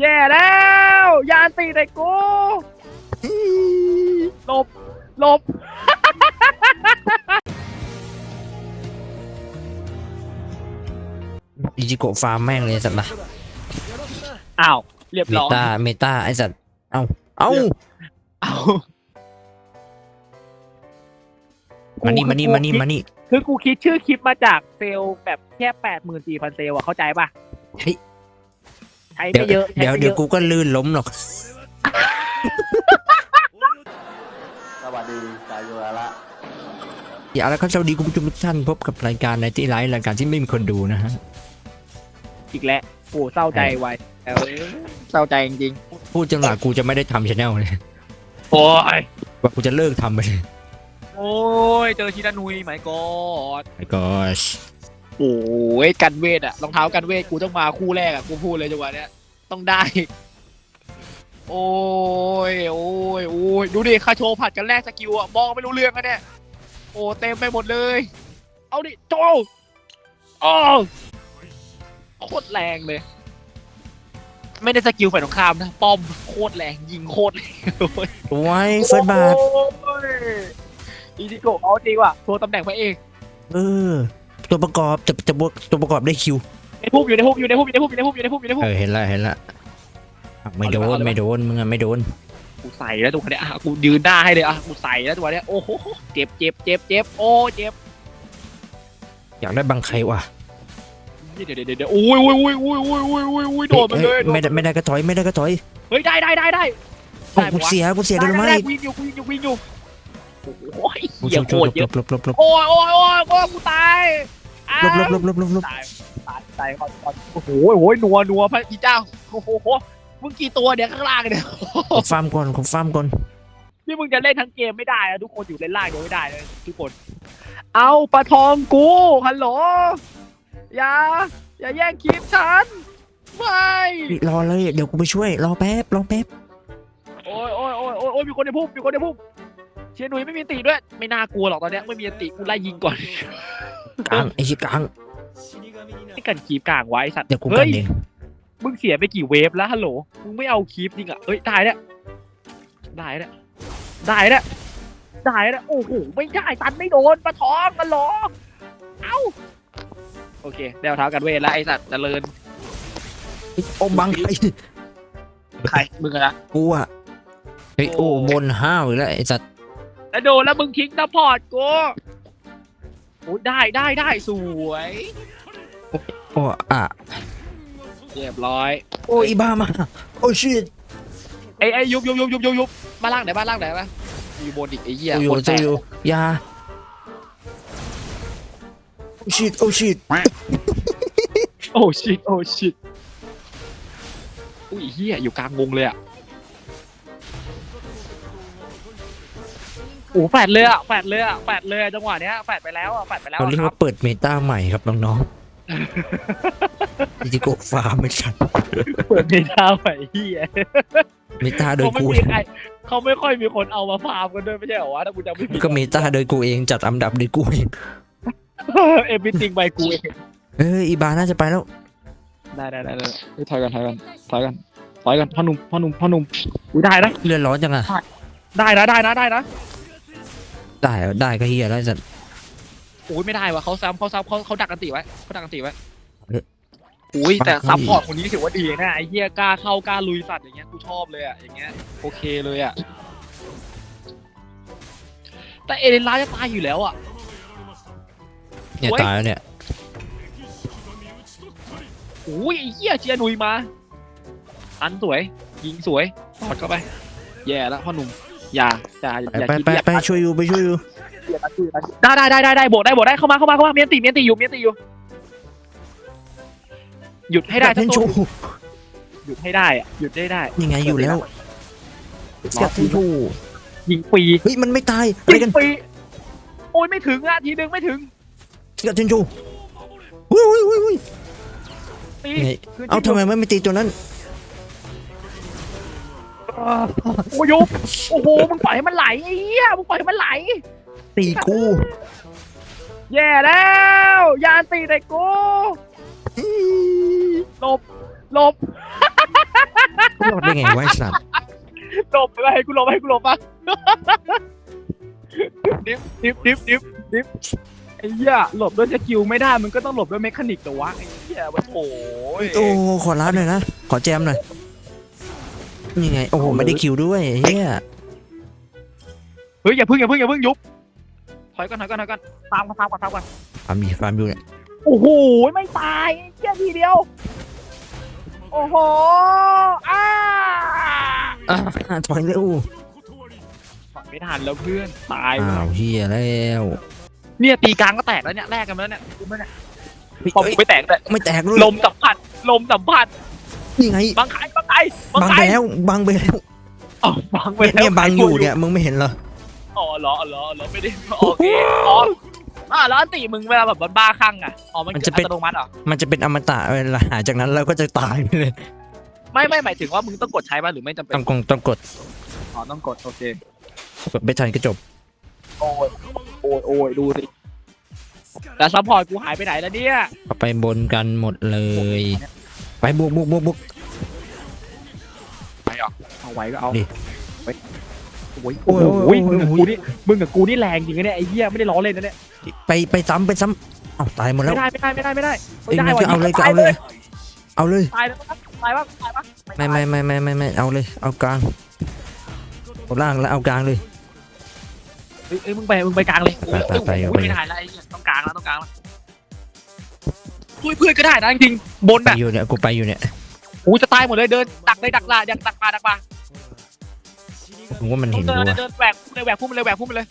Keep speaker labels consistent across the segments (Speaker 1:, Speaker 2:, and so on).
Speaker 1: แย่แล้ว ยานตีใส่กูหลบหลบ
Speaker 2: อิจิโกะฟาร์มแม่งเลยสัตว์นะ
Speaker 1: อ้าว เรียบ
Speaker 2: เม
Speaker 1: ร้อย
Speaker 2: ตาเมตาไอสัตว์ เอ้า เอ้า
Speaker 1: เอา
Speaker 2: มานี่มานี่มานี่มานี่
Speaker 1: คือกูคิดชื่อคลิปมาจากเซลล์แบบแค่แปดหมื่นสี่พันเซลล์อะเข้าใจป่ะ
Speaker 2: เฮ้ย
Speaker 1: ใช้
Speaker 2: เดี๋ยว
Speaker 1: ไม่เยอะ
Speaker 2: เดี๋ยว
Speaker 1: ใช้ไม่
Speaker 2: เดี๋ยว
Speaker 1: อะ
Speaker 2: กูก็ลื่นล้มหรอก
Speaker 3: สวัสดีสายโยระละ
Speaker 2: อย่าแล้วครับสวัสดีคุณผู้ชมทุกท่านพบกับรายการในที่ไลฟ์รายการที่ไม่มีคนดูนะฮะ
Speaker 1: อีกแล้วโอ้เศร้าใจไว้เออเศร้าใจจริง
Speaker 2: พูดจังหวะกูจะไม่ได้ทำชาแนลเลย
Speaker 1: ๆโอ้ย
Speaker 2: ว่ากูจะเลิกทำไปเลย
Speaker 1: โอ้ยเจอชิดานุยไหมกอด
Speaker 2: ไอ้กอช
Speaker 1: โอ้ยกันเวทอะรองเท้ากันเวทกูต้องมาคู่แรกอะกูพูดเลยจังหวะเนี้ยต้องได้ โอ้ยโอ้ยโอ้ยดูดิคาโชว์ผัดกันแรกสกิลอะมองไม่รู้เรื่องอะเนี่ยโอ้เต็มไปหมดเลย เอาดิโจโอ้โคตรแรงเลย ไม่ได้สกิลฝ่ายตรงข้ามนะ ป้อมโคตรแรงยิงโคตรแรงเลย
Speaker 2: ไว้เฟิร์สบาท
Speaker 1: โอ้ยอีดิโกะเอาจริงว่ะตัวตำแหน่งพระเอก
Speaker 2: เออ ตัวประกอบจะจะบวกตัวประกอบได้คิว
Speaker 1: ในพุ่มอยู่ในพุ่มอยู่ในพุ่มอยู่ในพุ่มอยู่ในพุ่มอยู่ในพุ่มอยู่ในพุ่ม
Speaker 2: เออเห็นละเห็นละไม่โด
Speaker 1: เอา
Speaker 2: น
Speaker 1: เลยปะ
Speaker 2: ไม่โดนมึงอะไม่โดน
Speaker 1: กูใส่แล้วตัวเนี้ยอะกูยืนหน้าให้เลยอะกูใส่แล้วตัวเนี้ยโอ้โหเจ็บเจ็บเจ็บเจ็บโอ้เจ็บ
Speaker 2: อยากได้บังใครวะ
Speaker 1: เดี๋ยวเดี๋ยวเดี๋ยวโอ้ยโอ้ยโอ้ยโอ้ยโอ้ยโอ้ยโอ้ยโอ้ยโดดมาเลย
Speaker 2: เอ้ยไม่ได้ไม่ได้ก็ถอยไม่ได้ก็ถอย
Speaker 1: เฮ้ยได้ได้ได้ได้
Speaker 2: โอ้กูเสียกูเสียโดน
Speaker 1: ได้
Speaker 2: ไม้
Speaker 1: ได้วิ่งอยู่วิ่งอยู่วิ่งอยู่ โอ้ย
Speaker 2: กู
Speaker 1: เหี้ย
Speaker 2: ชู
Speaker 1: โค
Speaker 2: ชู
Speaker 1: ตรเย
Speaker 2: หล
Speaker 1: อะ
Speaker 2: บหลบหลบหลบ
Speaker 1: โอ้ยโอ้ยโอ้ยโอ้ยกูตายอ้า
Speaker 2: หลบหลบหลบหลบหลบหลบ
Speaker 1: ตายตายตายก่อนก่อนโอ้โหโอ้ยนัวนัวพระพี่เจ้าโอ้โหมึงกี่ตัวเนี่ยข้างล่างเนี่ย
Speaker 2: ขอฟาร์มก่อนขอฟาร์มก่อน
Speaker 1: นี่มึงจะเล่นทั้งเกมไม่ได้นะทุกคนอยู่เล่นล่างเดียวไม่ได้เลยทุกคน เอาปลาทองกูฮัลโหลอย่าอย่าแย่งคลิปฉันไม่
Speaker 2: รอเลยเดี๋ยวกูไปช่วย รอแป๊บรอแป๊บ
Speaker 1: โอ้ยโอ้ยโอ้ยโอ้ยโอ้ยมีคนในพุ่มมีคนในพุ่ม เชียร์หนุ่ยไม่มีอันติด้วย ไม่น่ากลัวหรอกตอนเนี้ยไม่มีอันติกูไล่ยิงก่อน
Speaker 2: กลางไอ้ชิกลาง
Speaker 1: ไม่กันคลิปกลางไว้สัตว์
Speaker 2: เดี๋ยวกูกั
Speaker 1: เฮ้
Speaker 2: น
Speaker 1: ย
Speaker 2: เอง
Speaker 1: มึงเสียไปกี่เวฟแล้วฮัลโหลมึงไม่เอาคลิปจริงอะเฮ้ยได้แล้วได้แล้วได้แล้วได้แล้วโอ้โหไม่ได้ตันไม่โดนปลาทองกันหรอเอ้าโอเคเดี๋ยวเท้ากันเวทแล้วไอสัตว์เจริญ
Speaker 2: โอ้บังไอ้
Speaker 1: ใครมึงอะนะ
Speaker 2: กูอะเฮ้ยโอ้บนห้าวอีกแล้วไอ้สัตว์
Speaker 1: แล้วโดนแล้วมึงทิ้งซัพพอร์ตกูโอ้ได้ได้ได้สวย
Speaker 2: โอ้อะ
Speaker 1: เรียบร้อย
Speaker 2: โอ้อีบ้ามาโอ้ชิต
Speaker 1: ไอ้ไอ้ยุบยุบยุบยุบยุบยุบบ้านล่างไหนบ้านล่างไหนปะอยู่บนอีกไอ้เหี้ย
Speaker 2: โอ้ย
Speaker 1: บน
Speaker 2: จะ
Speaker 1: แตก
Speaker 2: อยู่ยาโอ้ชิตโอ้ชิต
Speaker 1: โอ้ชิตโอ้ชิตอุ้ยเหี้ยอยู่กลางวงเลยอะ โอ้แฟดเลยอะแฟดเลยอะแฟดเลยอะจังหวะเนี้ยแฟดไปแล้วอะแฟดไปแล้ว
Speaker 2: เรา
Speaker 1: อะ
Speaker 2: เรียก
Speaker 1: ครับ
Speaker 2: ว่าเปิดเมตาใหม่ครับน้องๆอิจิโกะฟาร์มไม่ชัด
Speaker 1: เปิดเมตาใหม่เหี้ย
Speaker 2: เมตาโดย
Speaker 1: เขาไม่
Speaker 2: กู
Speaker 1: มีใครเขาไม่ค่อยมีคนเอามาฟาร์มกันด้วยไม่ใช่เหรอวะถ้ากูจำไม่ผิด
Speaker 2: ก็เมตาโดยกูเองจัดอันดับโดยกูเอง
Speaker 1: เอฟวิติงไปกูเอง
Speaker 2: เอ้ยอีบาน่าจะไปแล้ว
Speaker 1: ได้ได้ได้ได้เฮ้ยถอยกันถอยกันถอยกันถอยกันพ่อหนุ่มพ่อหนุ่มพ่อหนุ่มอุ้ยได้นะ
Speaker 2: เลือดร้อนจังอะ
Speaker 1: ได้นะได้นะได้นะ
Speaker 2: ได้เหรอได้ก็เฮียแล้วไอ้สัตว์
Speaker 1: โอ้ยไม่ได้วะเขาซ้ำเขาซ้ำเขาเขาดักกันติไว้เขาดักกันติไว้
Speaker 2: เอ๊ะ
Speaker 1: อุ้ยแต่
Speaker 2: ฟังเขา
Speaker 1: ซัพพอร์ตคนนี้ถือว่าดีนะไอ้เหี้ยกล้าเข้ากล้าลุยสัตว์อย่างเงี้ยกูชอบเลยอะอย่างเงี้ยโอเคเลยอะแต่เอเลนล่าจะตายอยู่แล้วอะ
Speaker 2: เนี่ย
Speaker 1: โอ้ย
Speaker 2: ตายแล้วเนี่ย
Speaker 1: อุ้ยไอ้เหี้ยเชียร์หนุยมาอันสวย ยิงสวยปอดเข้าไป แย่แล้วพ่อหนุ่ม อย่าอย่าอย่า
Speaker 2: ไป
Speaker 1: คิด
Speaker 2: ไป
Speaker 1: อย่า
Speaker 2: ไปช่วยอยู่ไปช่วยอยู่
Speaker 1: ได้ได้ได้ได้ได้โบดได้โบดได้เข้ามาเข้ามาเข้ามาเมียนตีเมียนตีอยู่เมียนตีอยู่ หยุดให้ได้
Speaker 2: เล่
Speaker 1: ทั้
Speaker 2: น
Speaker 1: ง
Speaker 2: โช
Speaker 1: ตัว
Speaker 2: ว์
Speaker 1: หยุดให้ได้อะหยุดได้ได้
Speaker 2: ยังไงอยู่แล้วกัดเล่นโชว์
Speaker 1: ยิงฟรี
Speaker 2: เฮ้ยมันไม่ตายอะไร
Speaker 1: ยิ
Speaker 2: กัน
Speaker 1: งฟรีโอ้ยไม่ถึงอะทีนึงไม่ถึง
Speaker 2: กัดเล่นโชว์อุ้ยอุ้ยอุ้ยอุ้ย
Speaker 1: ตี
Speaker 2: ไงเอาทำไมไม่ไม่ตีตัวนั้น
Speaker 1: โอ้ยยุบโอ้โหมึงปล่อยให้มันไหลไอ้เหี้ยมึงปล่อยให้มันไหล
Speaker 2: ตีกู
Speaker 1: แย่แล้ว ยานตีใส่กูหลบหลบ
Speaker 2: รอดได้ไงวะไอ้สัตว์
Speaker 1: หลบไปให้กูหลบให้กูหลบปะดิฟดิฟดิฟดิฟดิฟไอ้เหี้ยหลบด้วยสกิลไม่ได้มันก็ต้องหลบด้วยเมคานิกแต่วะไอ้เหี้ยมันโอ้ย
Speaker 2: โอ้ขอรับหน่อยนะ ขอแจมหน่อย นี่ไง โอ้โห ไม่ได้คิวด้วยเฮีย
Speaker 1: เฮ้ยอย่าพึ่งอย่าพึ่งอย่าพึ่งยุบถอยก่อนถอยก่อนถอยก่อนตามกันตามกันตามกัน
Speaker 2: ฟาร์มอยู่ฟาร์มอยู่เนี่ย
Speaker 1: โอ้โหไม่ตายไอ้เหี้ยทีเดียว โอ้โหอ้า
Speaker 2: อะถอยเร็ว
Speaker 1: ถอยไม่ทันแล้วเพื่อนตาย
Speaker 2: อ้าวเฮียแล้ว
Speaker 1: เนี่ยตีกลางก็แตกแล้วเนี่ยแลกกันมาแล้วเนี่ยรู้ไหมเนี่ย
Speaker 2: เฮ้ย
Speaker 1: ปอมกูไม่แตกแต่
Speaker 2: ไม่แตกเลย
Speaker 1: ลมสัมผัสลมสัมผัส
Speaker 2: นี่ไง
Speaker 1: บางใครบางใครบาง
Speaker 2: บัง
Speaker 1: ใค
Speaker 2: ไป
Speaker 1: ร
Speaker 2: แล้วบังไปแล้ว
Speaker 1: อ๋อบังไป
Speaker 2: เนี่ย
Speaker 1: แล้ว
Speaker 2: เนี่ยบังอยู่เนี่ยมึงไม่เห็นเหรอ
Speaker 1: อ๋อเหรออ๋อเหรออ๋อเหรอไม่ได้โอเคอ๋ออ่าแล้วอันติมึงเวลาแบบบ้าคลั่งอะอ๋อมัน
Speaker 2: มัน
Speaker 1: จะ
Speaker 2: จะ
Speaker 1: เป็
Speaker 2: เป็นน
Speaker 1: อัตโนมัติเหรอ
Speaker 2: มันจะเป็นอมตะเวลาหายจากนั้นเราก็จะตายไปเลย
Speaker 1: ไม่ไม่หมายถึงว่ามึงต้องกดใช้ป่ะหรือไม่จำเป็น
Speaker 2: ต้องกดต้องกด
Speaker 1: อ๋อต้องกดโอเค
Speaker 2: กดไม่ทันก็จบ
Speaker 1: โอ้ยโอ้ยโอ้ยดูสิแล้วซัพพอร์ตกูหายไปไหนแล้วเนี่ย
Speaker 2: เอาไปบนกันหมดเลย ไปบุกบุกบุกบุก
Speaker 1: ไปอะเอาไว้ก็เอา
Speaker 2: ดิ
Speaker 1: ไปโอ้ยโอ้ยมึงกับกูนี่มึงกับกูนี่แรงจริงนะเนี่ยไอ้เหี้ยไม่ได้ล้อเล่นนะเนี่ย
Speaker 2: ไปไปซ้ำไปซ้ำเอ้าตายหมดแล้ว
Speaker 1: ไม่ได้ไม่ได้ไม่ได้ไม่ได้
Speaker 2: เอ้ย
Speaker 1: ไม่
Speaker 2: งั้น
Speaker 1: ได้
Speaker 2: ก็เอาเลยก็
Speaker 1: ตาย
Speaker 2: เอาเลย เอาเลย
Speaker 1: ตายแล้วครับตายปะตายปะ
Speaker 2: ไม่ไม่ไม่ไม่ไม่ไม่เอาเลย เอากลางเอาล่างแล้วเอากลางเลย
Speaker 1: เอ้ยเอ้ยมึงไปมึงไปกลางเลย
Speaker 2: ไปไปไป
Speaker 1: โอ้ย
Speaker 2: เอาไป
Speaker 1: ไม่ได้แล้วไอ้เหี้ยต้องกลางแล้วต้องกลางแล้ว ช่วยเพื่อนก็ได้นะจริงๆบน
Speaker 2: ไป
Speaker 1: น่ะ
Speaker 2: อยู่เนี่ยกูไปอยู่เนี่ย
Speaker 1: กูจะตายหมดเลยเดินดักเลยดักลาดักดักปลาดักปลา
Speaker 2: มึงว่ามันเห็น
Speaker 1: เดิ
Speaker 2: กู
Speaker 1: น
Speaker 2: วะ
Speaker 1: เดินแหวกเลยแหวกพุ่มเลยแหวกพุ่มเลย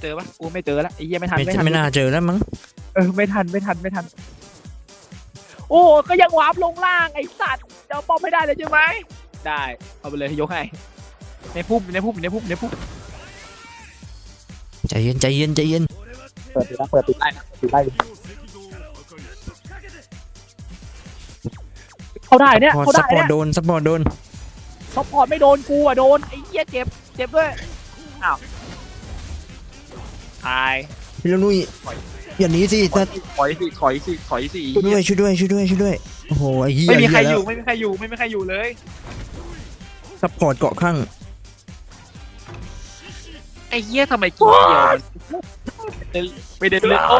Speaker 1: เจอปะกูไม่เจอแล้วไอ้เหี้ยไม่ทัน
Speaker 2: ไม่
Speaker 1: ไม่ทัน
Speaker 2: ไม่น่าเจอแล้วมั้ง
Speaker 1: เออไม่ทันไม่ทันไม่ทัน โอ้ก็ยังวาร์ปลงล่างไอ้สัตว์จะเอาป้อมไม่ได้เลยใช่ไหมได้เอาไปเลยยกให้ในพุ่มในพุ่มในพุ่มในพุ่ม
Speaker 2: ใจเย็นใจเย็นใจเย็น
Speaker 1: เปิดติดนะเปิดติดไล่นะติดไล่ เขาได้เนี่ย
Speaker 2: พอ
Speaker 1: เขา
Speaker 2: ส
Speaker 1: ได้
Speaker 2: ปอ
Speaker 1: เนี่
Speaker 2: ร์
Speaker 1: ย
Speaker 2: ตโดนสปอร์ตโดน
Speaker 1: เขาพอร์ตไม่โดนกูอะโดนไอ้เหี้ยเจ็บเจ็บด้วยอ้าวตาย
Speaker 2: พี่ละนุ้ยอย่าหนีสิแต่
Speaker 1: ถอยสิถอยสิถอยสิ
Speaker 2: ช่วยด้วยช่วยด้วยช่วยด้วยช่วยด้วยโอ้โหไอ้เหี้ย
Speaker 1: ไม่มีใครอ
Speaker 2: เหี้
Speaker 1: ยู่
Speaker 2: แล้ว
Speaker 1: ไม่มีใครอยู่ไม่มีใครอยู่เลย
Speaker 2: สปอร์ตเกาะข้าง
Speaker 1: ไอ้เหี้ยทำไมกูเดียวมันไม่ได้เลยโอ้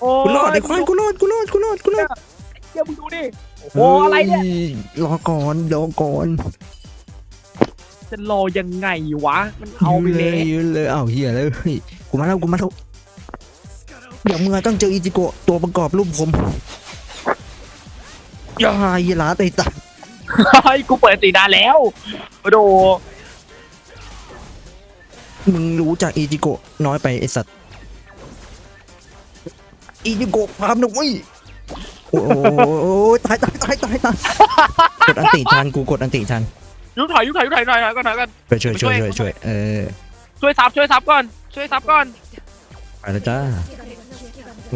Speaker 1: โอ้
Speaker 2: กูรอดไอ้ควายกูรอดกูรอดกูรอดกูรอด
Speaker 1: เดี๋ยวมึงดูดิโอ้อะไรเนี่ย
Speaker 2: รอก่อนรอก่อน
Speaker 1: จะรอยังไงวะ มันเอาไปเลย
Speaker 2: ยืนเลยเอาเหี้ยเลยเฮ้ยกูมาแล้วกูมาแล้วเดี๋ยวมึงอะต้องเจออิจิโกะตัวประกอบรูปผมอย่าเหี้ยหลาไตตา
Speaker 1: เฮ้ยกูเปิดตีนานแล้วโอ้โด
Speaker 2: มึงรู้จักอิจิโกะน้อยไปไอสัตว์ อิจิโกะพามหนุ่ยโอ้โหตายตายตายตายตายกดอันติทันกูกดอันติทัน
Speaker 1: ยุบถอยยุบถอยยุบถอยหน่อยหน่อยก่อนหน่อยก่อน
Speaker 2: ช่วยช่วยช่วยช่วยช่วยเออ
Speaker 1: ช่วยซับช่วยซับก่อนช่วยซับก่อน
Speaker 2: ไปแล้วจ้า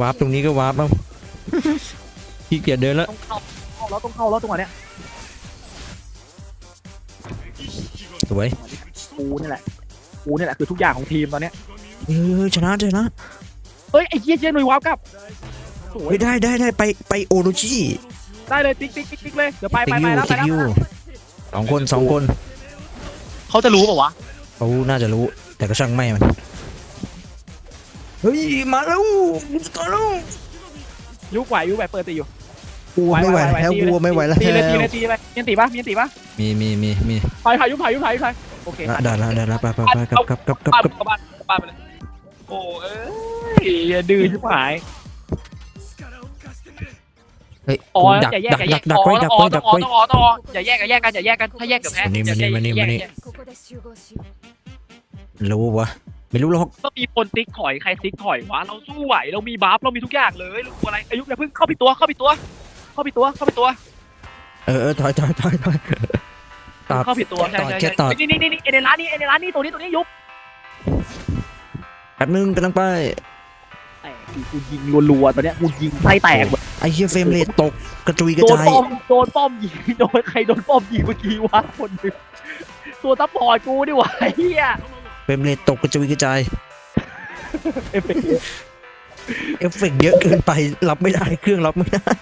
Speaker 2: วาร์ปตรงนี้ก็วาร์ปเอาขี้เกียจเดินแล้ว
Speaker 1: ต้องเข้าเข้าแล้วต้องเข้าแล้วตรงเนี้ย
Speaker 2: สวย
Speaker 1: กูนี่แหละกูนี่แหละคือทุกอย่างของทีมตอนเนี้ย
Speaker 2: เออชนะชนะ
Speaker 1: เฮ้ยไอ้เหี้ยเจ๊หน่วยวาร์ปกลับสวย
Speaker 2: เฮ้ยได้ได้ได้ไปไปโอโรชิ
Speaker 1: ได้เลยติ๊กติ๊กติ๊กติ๊กเลยเดี๋ยวไป
Speaker 2: ติ
Speaker 1: ไป
Speaker 2: ก
Speaker 1: ไป
Speaker 2: ยู
Speaker 1: แล้วไป
Speaker 2: ติก
Speaker 1: แล้ว
Speaker 2: ยูสองคนสองคน
Speaker 1: เขาจะรู้ป่าวะ
Speaker 2: เขาน่าจะรู้ แต่ก็ช่างไม่มันเฮ้ยมาแล้วมาแล้ว
Speaker 1: ยุบไหวยุบไหวเปิดตีอยู่
Speaker 2: กูไม่ไหวแล้วกูไม่ไหวแล้ว
Speaker 1: ตีเลยตีเลยตีเลยมีอันตีปะมีอันตีปะ
Speaker 2: มีมีมีมี
Speaker 1: ถอยถอยยุบถอยยุบถอยยุบถอยโอเค
Speaker 2: ได้แล้วได้แล้วไปไปไปกลับกลับกลับกลับ
Speaker 1: บ้าน
Speaker 2: กลับ
Speaker 1: กลับบ้านกลับบ้านไปเลยโอ้เอ้ย อย่าดื้อชิบหาย
Speaker 2: เฮ้ย
Speaker 1: อ๋อ
Speaker 2: ดัก
Speaker 1: อย่าแยก
Speaker 2: ดัก
Speaker 1: อย่าแย
Speaker 2: ดั
Speaker 1: ก
Speaker 2: กดักไว้ดักไว้
Speaker 1: ต้
Speaker 2: ดั
Speaker 1: อง
Speaker 2: ก
Speaker 1: อ๋อ
Speaker 2: ไว้
Speaker 1: ต้องอ๋อต้องอ๋ออย่าแยกอย่าแยกกันอย่าแยกกันถ้าแยกเดี๋ยวแพ้
Speaker 2: มานี่มานี่มานี่มานี่
Speaker 1: แยก
Speaker 4: ここで集合しよう
Speaker 2: รู้วะไม่รู้หรอก
Speaker 1: ต้องมีคนติ๊กถอยใครติ๊กถอยวะเราสู้ไหวเรามีบัฟเรามีทุกอย่างเลยเรากลัวอะไรอายุอย่าเพิ่งเข้าไปตัวเข้าไปตัว เข้าไปตัวเข้าไปตัว
Speaker 2: เออเออถอยถอยถอยถอย ตอบ
Speaker 1: เข้าผิดตัวใช่
Speaker 2: ตอบ
Speaker 1: ใช่
Speaker 2: แค่ตอบ
Speaker 1: นี่นี่นี่นี่ในร้านนี้ในร้านนี้ตัวนี้ตัวนี้ยุบ
Speaker 2: แป๊บนึงกำลังไป
Speaker 1: แต่กูยิงรัวๆตอนเนี้ยกูยิงไส้แตกหมด
Speaker 2: ไอ้เฮียเฟรมเรทตกกระจุยกระ
Speaker 1: โดน
Speaker 2: จาย
Speaker 1: ป้อมโดนป้อมยิงโดนใครโดนป้อมยิงเมื่อกี้วะคนหนึงตัวซัพพอร์ตกูดิวะไอ้เฮีย
Speaker 2: เฟรมเรทตกกระจุยกระจาย
Speaker 1: เอฟเฟกต์
Speaker 2: เอฟเฟกต์เยอะเกินไปรับไม่ได้เครื่องรับไม่ได้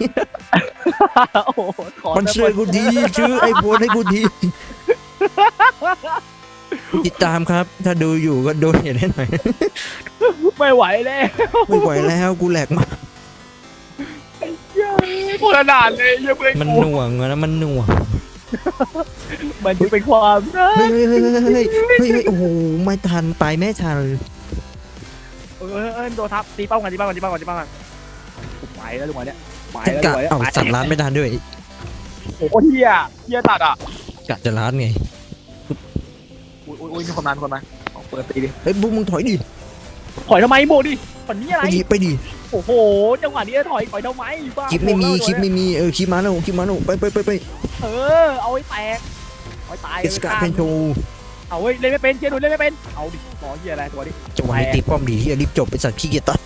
Speaker 1: โอ้โหขอ
Speaker 2: มันช่วยกูดีชื่อไอโฟนให้กูดี ติดตามครับ ถ้าดูอยู่ก็โดนเห็นให้หน่อย
Speaker 1: ไม่ไหวแล้ว
Speaker 2: ไม่ไหวแล้วกูแหลกมาก
Speaker 1: คนละด่านเลยเหี้ยังเพื่อน
Speaker 2: มัน
Speaker 1: กู
Speaker 2: หน่วงอะนะมันหน่วง
Speaker 1: มันจะเป็นความรัก
Speaker 2: เฮ้ยเฮ้ยเฮ้ยเฮ้ยเฮ้ยเฮ้ยโอ้โหไม่ทันตายแม่ชัน
Speaker 1: เออเออเออโดนทับตีเป้ากันตีเป้ากันตีเป้ากันตีเป้ากันไปแล้วจังหวะเนี้ยไป
Speaker 2: จะ
Speaker 1: แล้ว
Speaker 2: กะ
Speaker 1: จังหวะเนี้ย
Speaker 2: เอา
Speaker 1: ไป
Speaker 2: สัตว์ร้านไม่ทันด้วย
Speaker 1: โอ้โหเฮียเฮียตัดอะ
Speaker 2: กะจะร้านไง
Speaker 1: อุ้ยอุ้ยอุ้ยมีคนมามีคนมาเอาเปิดตีดิ
Speaker 2: เฮ้ยบุ้มมึงถอยดิ
Speaker 1: ถอยทำไมโบดิฝันนี้อะไร
Speaker 2: ไปดิไปดิ
Speaker 1: โอ้โหจังหวะนี้ถอยถอยทำไมบ้า
Speaker 2: คลิปไม่มี
Speaker 1: โอ้โห
Speaker 2: คลิปไม่มีเออคลิปมาแล้วคลิปมาแล้วไปไปไปไป
Speaker 1: เออเอาไว้แตกเอาไว้ตาย
Speaker 2: เอสกาเพนโช
Speaker 1: เอาเว้ยเล่นไม่เป็นเชียร์ดูเล่นไม่เป็นเอาดิต่อเฮียอะไรตัวดิ
Speaker 2: จังหวะนี้ตีป้อมดีที่รีบจบไปสัตว์ขี้เกียจตัด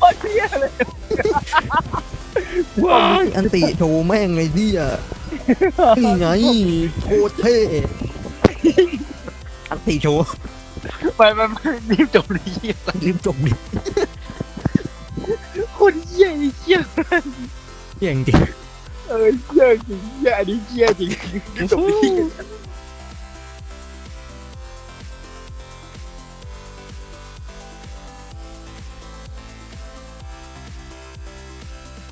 Speaker 1: โอ้ยเฮียเลยว้าย
Speaker 2: อันติโชว์แม่งไงเนี่ย นี่ไงโคตรเท่อันติโชว์
Speaker 1: ไปไปไปรีบจบเลยเฮีย
Speaker 2: รีบจบดิ
Speaker 1: คนเฮียไอ้เฮีย
Speaker 2: เก่งจริง
Speaker 1: เออเฮียจริงเฮียอันนี้เฮียจริงรีบจบเลย